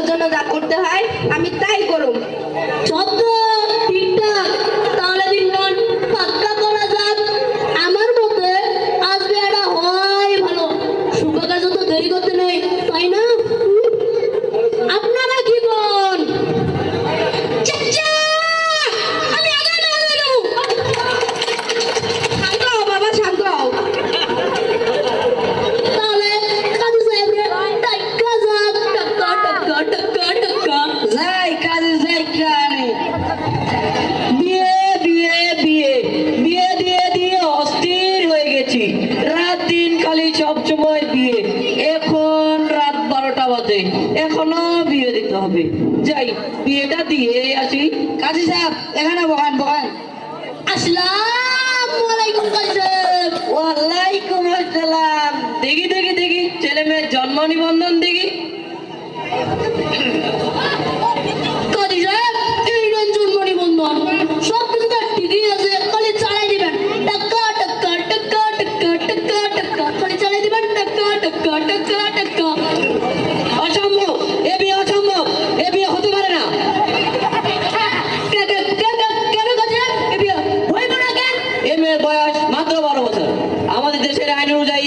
জন্য যা করতে হয় আমি তাই করুম যত দেবে যাই বিয়েটা দিয়ে আসি। কাজী সাহেব এখানে বহান বহান ওয়ালাইকুম আসসালাম। দেখি দেখি দেখি ছেলে মেয়ের জন্ম নিবন্ধন দেখি। কাজী সাহেব I know that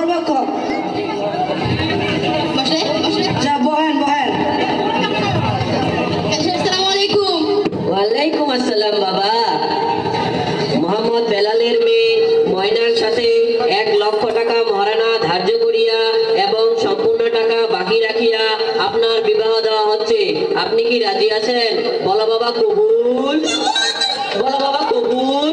সর্বাত্মক ময়নার সাথে এক লক্ষ টাকা মহারানা ধার্য করিয়া এবং সম্পূর্ণ টাকা বাকি রাখিয়া আপনার বিবাহ দেওয়া হচ্ছে। আপনি কি রাজি আছেন? বলো বাবা কবুল। বলো বাবা কবুল।